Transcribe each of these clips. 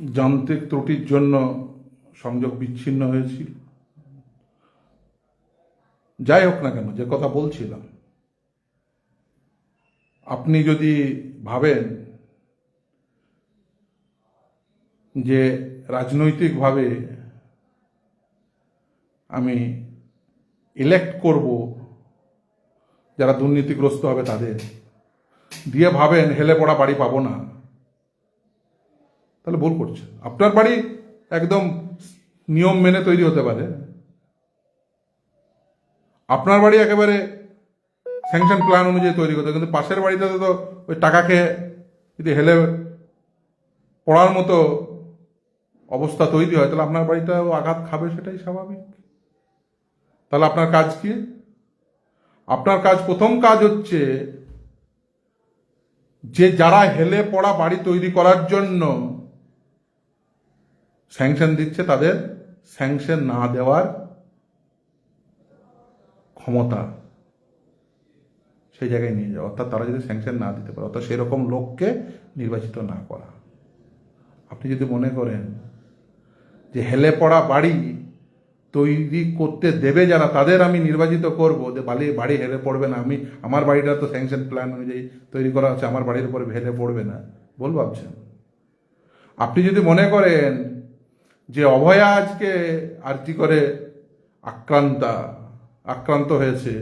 যান্ত্রিক ত্রুটির জন্য সংযোগ বিচ্ছিন্ন হয়েছিল। যাই হোক না কেন, যে কথা বলছিলাম। আপনি যদি ভাবেন যে রাজনৈতিকভাবে আমি ইলেক্ট করব, যারা দুর্নীতিগ্রস্ত হবে তাদের, দিয়ে ভাবেন হেলে পড়া বাড়ি পাবো না। তাহলে ভুল করছে। আপনার বাড়ি একদম নিয়ম মেনে তৈরি হতে পারে। আপনার বাড়ি একেবারে স্যাংশন প্ল্যান অনুযায়ী তৈরি করতে। কিন্তু পাশের বাড়িটাতে তো ওই টাকা খেয়ে যদি হেলে পড়ার মতো অবস্থা তৈরি হয়, তাহলে আপনার বাড়িটাও আঘাত খাবে সেটাই স্বাভাবিক। তাহলে আপনার কাজ কি? আপনার কাজ, প্রথম কাজ হচ্ছে যে যারা হেলে পড়া বাড়ি তৈরি করার জন্য স্যাংশন দিচ্ছে তাদের, স্যাংশন না দেওয়ার ক্ষমতা সেই জায়গায় নিয়ে যাওয়া। অর্থাৎ তারা যদি স্যাংশন না দিতে পারে, অর্থাৎ সেরকম লোককে নির্বাচিত না করা। আপনি যদি মনে করেন যে হেলে পড়া বাড়ি তৈরি করতে দেবে যারা, তাদের আমি নির্বাচিত করব, যে বালি, বাড়ি হেলে পড়বে না, আমি, আমার বাড়িটা তো স্যাংশন প্ল্যান অনুযায়ী তৈরি করা আছে আমার বাড়ির উপরে হেলে পড়বে না। বল ভাবছেন। আপনি যদি মনে করেন যে অভয়া আজকে আরজি করে আক্রান্তা, আক্রান্ত হয়েছে,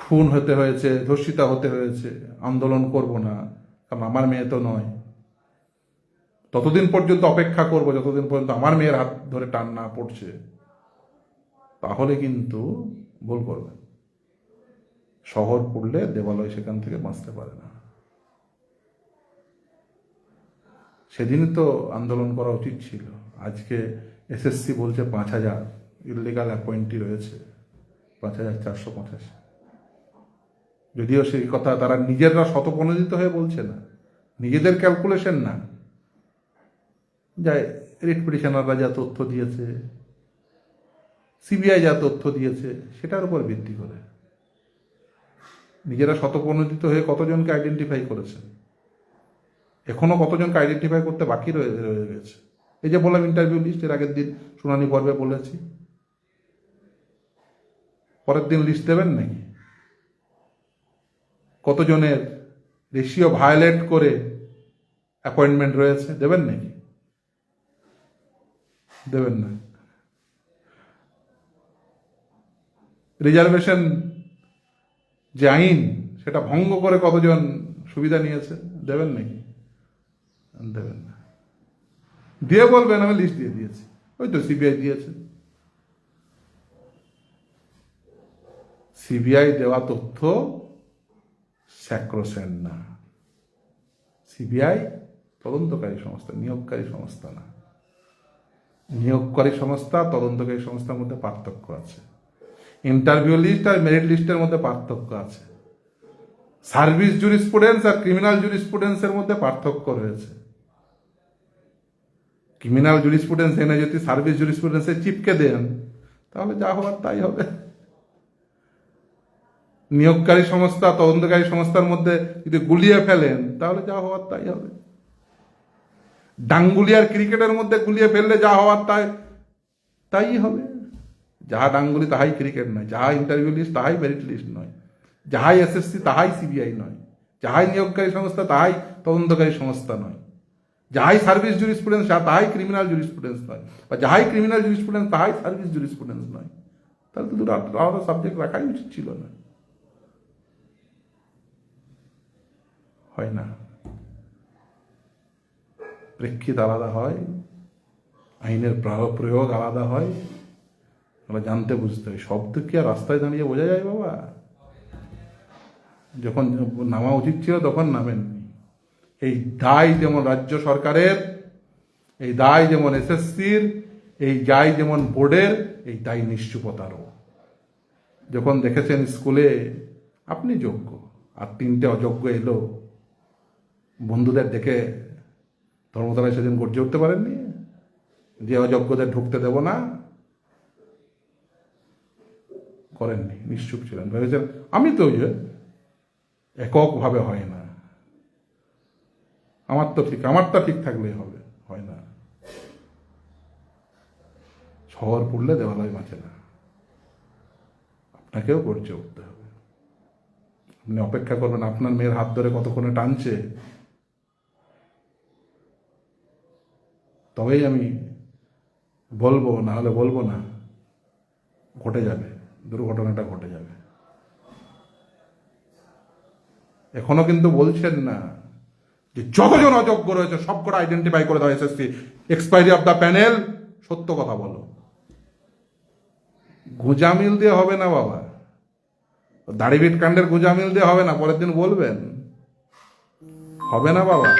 খুন হতে হয়েছে, ধর্ষিতা হতে হয়েছে, আন্দোলন করব না, কারণ আমার মেয়ে তো নয়। ততদিন পর্যন্ত অপেক্ষা করব, যতদিন পর্যন্ত আমার মেয়ের হাত ধরে টান না পড়ছে, তাহলে কিন্তু ভুল করবেন। শহর পড়লে দেবালয় সেখান থেকে বাঁচতে পারে না। সেদিনই তো আন্দোলন করা উচিত ছিল। আজকে এসএসসি বলছে পাঁচ হাজার ইলিগাল অ্যাপয়েন্টি রয়েছে, পাঁচ হাজার চারশো পঁচাশি। যদিও সেই কথা তারা নিজেরা শতপ্রণোদিত হয়ে বলছে না, নিজেদের ক্যালকুলেশন না। যাই রিট পিটিশনাররা যা তথ্য দিয়েছে সিবিআই যা তথ্য দিয়েছে, সেটার উপর ভিত্তি করে। নিজেরা শতপ্রণোদিত হয়ে কতজনকে আইডেন্টিফাই করেছেন? এখনও কতজনকে আইডেন্টিফাই করতে বাকি রয়ে রয়ে গেছে। এই যে বললাম ইন্টারভিউ লিস্ট এর আগের দিন শুনানি পর্বে বলেছি। পরের দিন লিস্ট দেবেন নাকি? কতজনের রেশিও ভায়োলেট করে অ্যাপয়েন্টমেন্ট রয়েছে, দেবেন নাকি? দেবেন না। রিজার্ভেশন যে আইন, সেটা ভঙ্গ করে কতজন সুবিধা নিয়েছে, দেবেন নাকি? দেবেন না। দিয়ে বলবেন, আমি লিস্ট দিয়ে দিয়েছি। ওই তো সিবিআই দিয়েছে। সিবিআই দেওয়া তথ্য স্যাক্রোসেন না। সিবিআই তদন্তকারী সংস্থা, নিয়োগকারী সংস্থা না। নিয়োগকারী সংস্থা, তদন্তকারী সংস্থার মধ্যে পার্থক্য আছে। ইন্টারভিউ লিস্ট আর মেরিট লিস্টের মধ্যে পার্থক্য আছে। সার্ভিস জুরিসপ্রুডেন্স আর ক্রিমিনাল জুরিসপ্রুডেন্সের মধ্যে পার্থক্য রয়েছে। ক্রিমিনাল জুরিসপ্রুডেন্স এনে যদি সার্ভিস জুরিসপ্রুডেন্সে চিপকে দেন তাহলে যা হওয়ার তাই হবে নিয়োগকারী সংস্থা তদন্তকারী সংস্থার মধ্যে যদি গুলিয়ে ফেলেন তাহলে যা হওয়ার তাই হবে ডাঙ্গুলিয়ার ক্রিকেটের মধ্যে গুলিয়ে ফেললে যা হওয়ার তাই তাই হবে যাহা ডাঙ্গুলি তাহাই ক্রিকেট নয় যাহা ইন্টারভিউ লিস্ট তাহাই মেরিট লিস্ট নয় যাহাই এসএসসি তাহাই সিবিআই নয় যাহাই নিয়োগকারী সংস্থা তাহাই তদন্তকারী সংস্থা নয় যাহাই সার্ভিস জুরিসপ্রুডেন্স তাহাই ক্রিমিনাল জুরিসপ্রুডেন্স নয়। বা যাহাই ক্রিমিনাল জুরিসপ্রুডেন্স তাহাই সার্ভিস জুরিসপ্রুডেন্স নয়। তাহলে তো দুটো আলাদা সাবজেক্ট রাখাই উচিত ছিল না। হয় না। প্রেক্ষিত আলাদা হয়, আইনের প্রা- প্রয়োগ আলাদা হয়। আমরা জানতে বুঝতে হয়। শব্দ কি আর রাস্তায় দাঁড়িয়ে বোঝা যায় বাবা? যখন নামা উচিত ছিল তখন নামেননি এই দায় যেমন রাজ্য সরকারের, এই দায় যেমন এসএসসির, এই দায় যেমন বোর্ডের, এই দায় নিশ্চুপতারও। যখন দেখেছেন স্কুলে, আপনি যোগ্য, আর তিনটে অযোগ্য এলো। বন্ধুদের দেখে ধর্মতলায় সেদিন গর্জে উঠতে পারেননি? যে অযোগ্যদের ঢুকতে দেব না, করেননি, নিশ্চুপ ছিলেন। ভেবেছেন, আমি তো যে এককভাবে হয় না। আমার তো ঠিক আমারটা ঠিক থাকলেই হবে, হয় না? শহর পড়লে দেওয়ালয় বাঁচে না। আপনাকেও করছে উঠতে হবে। আপনি অপেক্ষা করবেন, আপনার মেয়ের হাত ধরে কতক্ষণে টানছে? তবেই আমি বলব, না হলে বলব না, ঘটে যাবে, দুর্ঘটনাটা ঘটে যাবে। এখনও কিন্তু বলছেন না যে যতজন অযোগ্য রয়েছে সব করে আইডেন্টিফাই করে দাও SSC expiry of the panel সত্য কথা বলো। গুজামিল দিয়ে হবে না বাবা? দাড়িবিট কাণ্ডের গুজামিল দিয়ে হবে না? পরের দিন বলবেন। হবে না বাবা।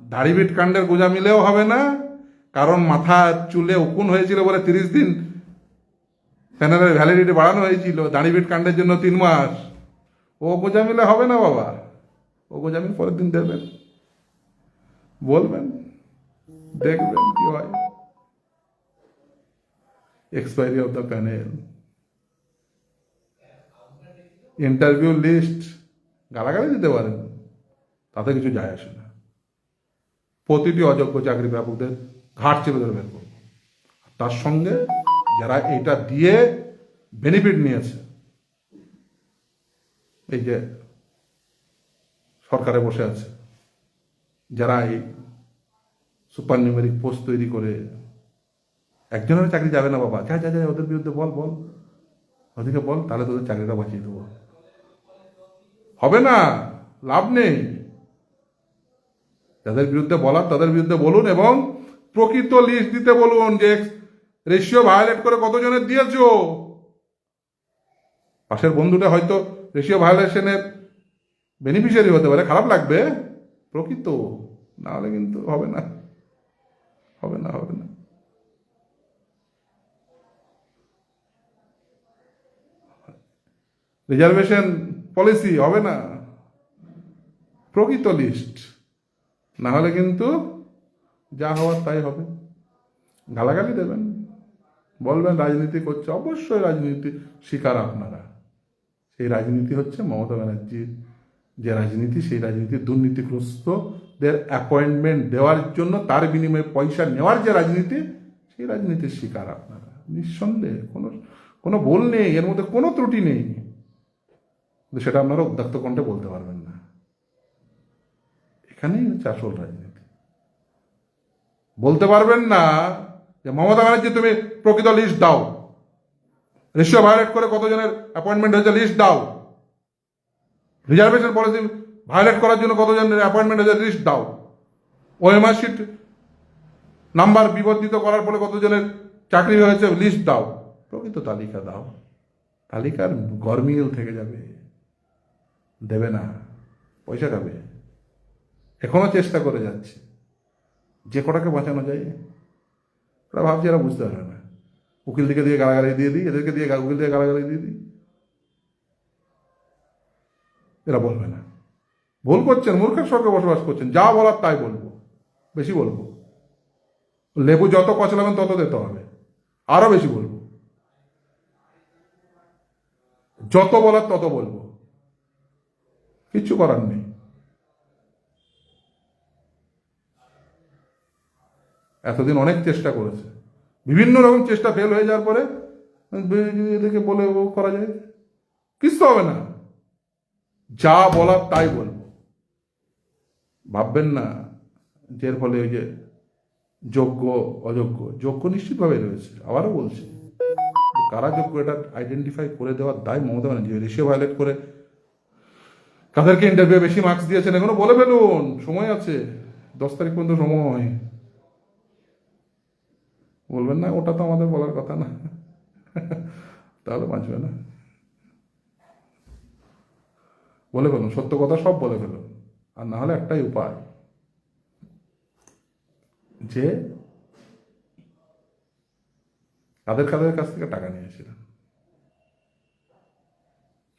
দাড়িবিট কাণ্ডের গোজা মিলেও হবে না। কারণ মাথা চুলে উকুন হয়েছিল বলে তিরিশ দিন প্যানেলের ভ্যালিডিটি বাড়ানো হয়েছিল। দাড়িবিট কাণ্ডের জন্য তিন মাস। ও গোজা মিলে হবে না বাবা। ও গোজা মিল পরের দিন দেবেন। বলবেন, দেখবেন কি হয়। Expiry of the panel interview list গালাগালি দিতে পারেন, তাতে কিছু যায় আসে না। প্রতিটি অযোগ্য চাকরি প্রাপকদের ঘাট চেপে ধরে বের করব তার সঙ্গে যারা এটা দিয়ে বেনিফিট নিয়েছে, এই যে সরকারে বসে আছে। যারা এই সুপার নিউমেরিক পোস্ট তৈরি করে একজনের চাকরি যাবে না বাবা। যা যা যা, ওদের বিরুদ্ধে বল বল। ওদিকে বল, তাহলে তোদের চাকরিটা বাঁচিয়ে দেবো। হবে না, লাভ নেই। যাদের বিরুদ্ধে বলার, তাদের বিরুদ্ধে বলুন এবং প্রকৃত লিস্ট দিতে বলুন যে রেশিও ভায়োলেট করে কতজনের দিয়েছ। পাশের বন্ধুটা হয়তো রেশিও ভায়োলেশনের বেনিফিশিয়ারি হতে পারে, খারাপ লাগবে। প্রকৃত না হলে কিন্তু হবে না। হবে না হবে না। রিজার্ভেশন পলিসি হবে না। প্রকৃত লিস্ট না হলে কিন্তু যা হওয়ার তাই হবে। গালাগালি দেবেন। বলবেন, রাজনীতি করছে। অবশ্যই রাজনীতি শিকার আপনারা। সেই রাজনীতি হচ্ছে মমতা ব্যানার্জির যে রাজনীতি, সেই রাজনীতি দুর্নীতিগ্রস্তদের অ্যাপয়েন্টমেন্ট দেওয়ার জন্য তার বিনিময়ে পয়সা নেওয়ার যে রাজনীতি, সেই রাজনীতির শিকার আপনারা। নিঃসন্দেহে, কোনো কোনো ভুল নেই, এর মধ্যে কোনো ত্রুটি নেই। কিন্তু সেটা আপনারা উদ্যাক্ত কণ্ঠে বলতে পারবেন না। এখানেই হচ্ছে আসল রাজনীতি। বলতে পারবেন না যে মমতা ব্যানার্জি, তুমি প্রকৃত লিস্ট দাও। রেশিও ভায়োলেট করে কতজনের অ্যাপয়েন্টমেন্ট হয়েছে লিস্ট দাও। রিজার্ভেশন পলিসি ভায়োলেট করার জন্য কতজনের অ্যাপয়েন্টমেন্ট হয়েছে লিস্ট দাও। ওএমআর শিট নাম্বার বিবর্তিত করার ফলে কতজনের চাকরি হয়েছে লিস্ট দাও। প্রকৃত তালিকা দাও। তালিকার গরমিল থেকে যাবে। দেবে না। পয়সা খাবে। এখনও চেষ্টা করে যাচ্ছে। যে কটাকে বাঁচানো যায়, ওরা ভাবছে এরা বুঝতে পারে না। উকিল দিকে দিয়ে গালাগালি দিয়ে দিই, এদেরকে দিয়ে উকিল দিয়ে গালাগালি দিয়ে দিই। এরা বলবে না। ভুল করছেন, মূর্খের সঙ্গে বসবাস করছেন, যা বলার তাই বলব, বেশি বলব। লেবু যত কচলাবেন তত দিতে হবে, আরও বেশি বলব। যত বলার তত বলব। কিচ্ছু করার নেই। এতদিন অনেক চেষ্টা করেছে। বিভিন্ন রকম চেষ্টা ফেল হয়ে যাওয়ার পরে এদেরকে বলে করা যায়। কিচ্ছু হবে না। যা বলার তাই বলব। ভাববেন না যে ফলে ওই যে যোগ্য, অযোগ্য, যোগ্য নিশ্চিতভাবে রয়েছে, আবারও বলছি। কারা যোগ্য এটা আইডেন্টিফাই করে দেওয়ার দায় মমতা ব্যানার্জি রেশিও ভায়োলেট করে কাদেরকে ইন্টারভিউ বেশি মার্কস দিয়েছেন এখনও বলে ফেলুন, সময় আছে, দশ তারিখ পর্যন্ত সময়। বলবেন না, ওটা তো আমাদের বলার কথা না। তাহলে বাঁচবে না। বলে ফেলুন, সত্য কথা সব বলে ফেলুন। আর না হলে একটাই উপায়, যে কাদের কাদের কাছ থেকে টাকা নিয়েছিলেন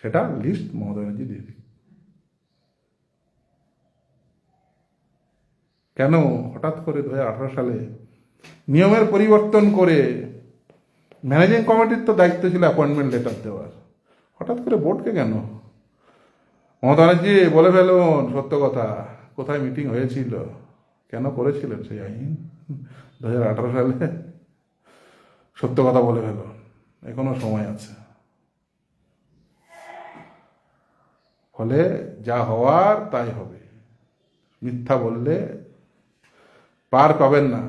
সেটা লিস্ট মমতা ব্যানার্জি দিয়ে দিন কেন হঠাৎ করে দু হাজার আঠারো সালে নিয়মের পরিবর্তন করে ম্যানেজিং কমিটির তো দায়িত্ব ছিল অ্যাপয়েন্টমেন্ট লেটার দেওয়ার? হঠাৎ করে বোর্ডকে কেন মমতা ব্যানার্জি বলে ফেলুন, সত্য কথা। কোথায় মিটিং হয়েছিল? কেন করেছিলেন সেই আইন? দু হাজার আঠারো সালে? সত্য কথা বলে ফেলো এখনও সময় আছে। ফলে যা হওয়ার তাই হবে। মিথ্যা বললে পার পাবেন না।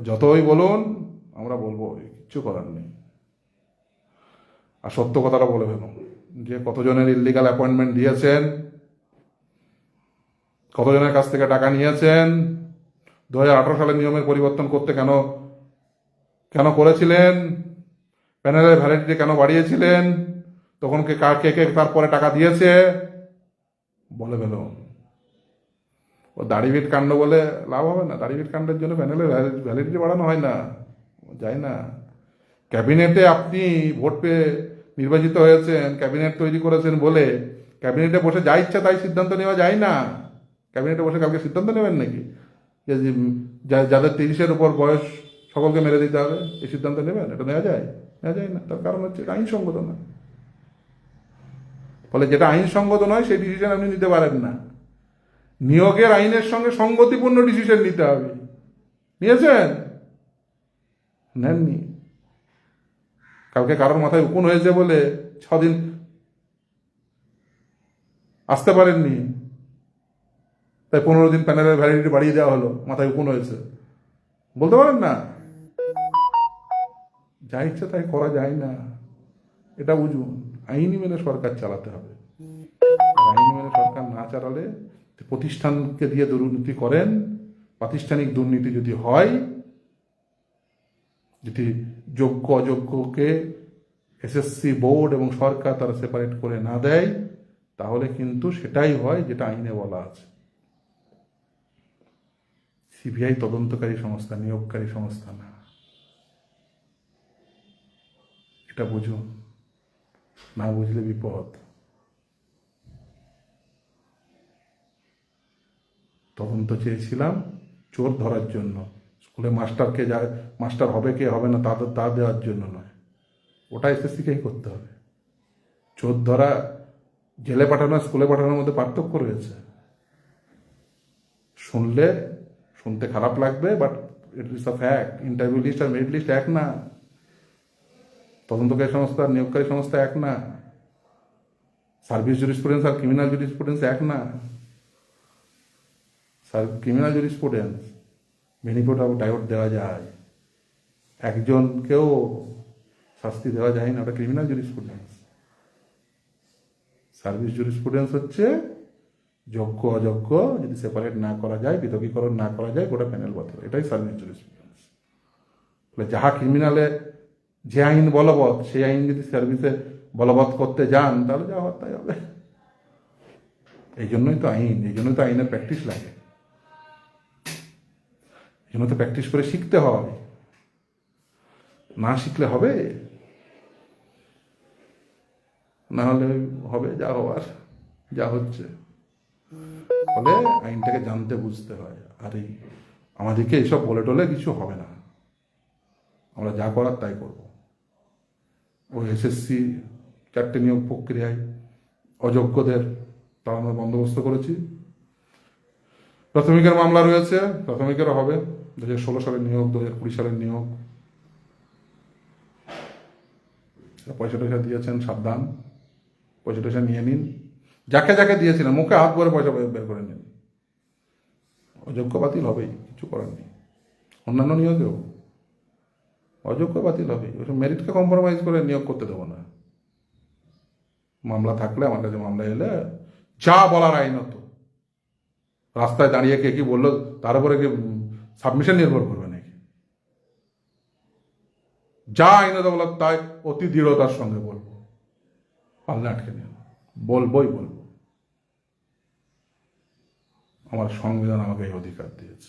যতই বলুন, আমরা বলব, কিচ্ছু করার নেই। আর সত্য কথাটা বলে ফেলুন। যে কতজনের ইলিগাল অ্যাপয়েন্টমেন্ট দিয়েছেন, কতজনের কাছ থেকে টাকা নিয়েছেন দু সালের নিয়মের পরিবর্তন করতে কেন কেন করেছিলেন, প্যানেলের ভ্যালিডিটি কেন বাড়িয়েছিলেন, তখন কে কার, কে কে তারপরে টাকা দিয়েছে, বলে ফেলুন ও দাড়িভিট কাণ্ড বলে লাভ হবে না দাড়িভিট কাণ্ডের জন্য প্যানেলের ভ্যালিডিটি বাড়ানো হয় না, যায় না। ক্যাবিনেটে আপনি ভোট পেয়ে নির্বাচিত হয়েছেন, ক্যাবিনেট তৈরি করেছেন বলে, ক্যাবিনেটে বসে যা ইচ্ছা তাই সিদ্ধান্ত নেওয়া যায় না। ক্যাবিনেটে বসে কালকে সিদ্ধান্ত নেবেন নাকি? যে যাদের তিরিশের উপর বয়স সকলকে মেরে দিতে হবে, এই সিদ্ধান্ত নেবেন? এটা নেওয়া যায়? নেওয়া যায় না। তার কারণ হচ্ছে আইনসঙ্গত না ফলে যেটা আইনসঙ্গত নয়, সেই ডিসিশন আপনি নিতে পারেন না। নিয়োগের আইনের সঙ্গে সঙ্গতিপূর্ণ ডিসিশন নিতে হবে। নিয়েছেন? নেননি? কালকে কারোর মাথায় উকুন হয়েছে বলে ছদিন আসতে পারেননি। তাই পনেরো দিন প্যানেলের ভ্যালিডিটি বাড়িয়ে দেওয়া হলো, মাথায় উকুন হয়েছে। বলতে পারেন না? যা ইচ্ছে তাই করা যায় না। এটা বুঝুন, আইনি মেনে সরকার চালাতে হবে। আইনি মেনে সরকার না চালালে প্রতিষ্ঠানকে দিয়ে দুর্নীতি করেন, প্রাতিষ্ঠানিক দুর্নীতি যদি হয় যদি যোগ্য অযোগ্যকে এসএসসি বোর্ড এবং সরকার তারা সেপারেট করে না দেয়, তাহলে কিন্তু সেটাই হয় যেটা আইনে বলা আছে। সিবিআই তদন্তকারী সংস্থা, নিয়োগকারী সংস্থা না। এটা বুঝুন, না বুঝলে বিপদ। তদন্ত চেয়েছিলাম, চোর ধরার জন্য। স্কুলে মাস্টারকে যা মাস্টার হবে কে? হবে না, তা তা দেওয়ার জন্য নয়। ওটা এসএসসিকেই করতে হবে? চোর ধরা জেলে পাঠানো, স্কুলে পাঠানোর মধ্যে পার্থক্য রয়েছে। শুনলে শুনতে খারাপ লাগবে but it is a fact interview list R merit list এক না। তদন্তকারী সংস্থা আর নিয়োগকারী সংস্থা এক না। সার্ভিস জুরিসপ্রুডেন্স আর ক্রিমিনাল জুরিসপ্রুডেন্স এক না। ক্রিমিনাল জুরিসপ্রুডেন্স বেনিফিট ডাইভোর্ট দেওয়া যায়। একজনকেও শাস্তি দেওয়া যায় না ওটা ক্রিমিনাল জুরিসপ্রুডেন্স সার্ভিস জুরিসপ্রুডেন্স হচ্ছে যোগ্য, অযোগ্য, যদি সেপারেট না করা যায়, পৃথকীকরণ না করা যায়, গোটা প্যানেল বাতিল এটাই সার্ভিস জুরিসপ্রুডেন্স ফলে যাহা ক্রিমিনালে যে আইন বলবৎ, সেই আইন যদি সার্ভিসে বলবৎ করতে যান, তাহলে যা হওয়ার হবে। এই জন্যই তো আইন, এই জন্যই তো আইনের প্র্যাকটিস লাগে। জন্য তো প্র্যাকটিস করে শিখতে হয়। না শিখলে হবে? না হলে হবে, যা হওয়ার, যা হচ্ছে। ফলে আইনটাকে জানতে, বুঝতে হয়। আর এই আমাদেরকে এইসব বলে টলে কিছু হবে না। আমরা যা করার তাই করব। ও এসএসসি চারটে নিয়োগ প্রক্রিয়ায় অযোগ্যদের তাড়ানোর বন্দোবস্ত করেছি। প্রাথমিকের মামলা রয়েছে, প্রাথমিকেরও হবে। দু হাজার ষোলো সালের নিয়োগ দু হাজার কুড়ি সালের নিয়োগ। পয়সা টয়সা দিয়েছেন, সাবধান। পয়সা টয়সা নিয়ে নিন। যাকে যাকে দিয়েছিলেন মুখে হাত ভরে পয়সা বের করে নিন। অযোগ্য বাতিল হবেই, কিছু করার নেই। অন্যান্য নিয়োগেও। অযোগ্য বাতিল হবে ওসব মেরিটকে কম্প্রোমাইজ করে নিয়োগ করতে দেবো না। মামলা থাকলে আমার কাছে মামলা এলে যা বলার আইনত। রাস্তায় দাঁড়িয়ে কে কি বলল, তার উপরে কি সাবমিশন নির্ভর করবে নাকি? যা আইনত বলার তাই অতি দৃঢ়তার সঙ্গে বলব। পাল্লা আটকে নিন বলবোই বলব। আমার সংবিধান আমাকে এই অধিকার দিয়েছে।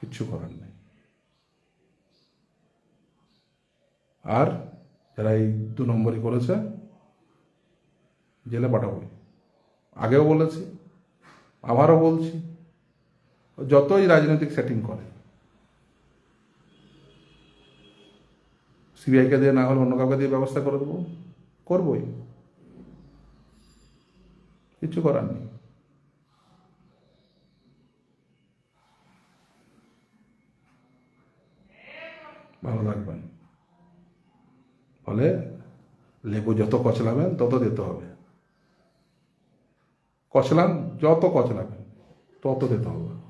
কিচ্ছু করার নেই। আর যারা এই দু নম্বরই করেছে, জেলে পাঠাবই আগেও বলেছি, আবারও বলছি যতই রাজনৈতিক সেটিং করে। সিবিআইকে দিয়ে না হলে অন্য কাউকে দিয়ে ব্যবস্থা করে দেবো? করবই। কিছু করার নেই। ভালো থাকবেন ফলে লেবু যত কচলাবেন, তত দিতে হবে। কচলান, যত কচলাবেন, তত দিতে হবে।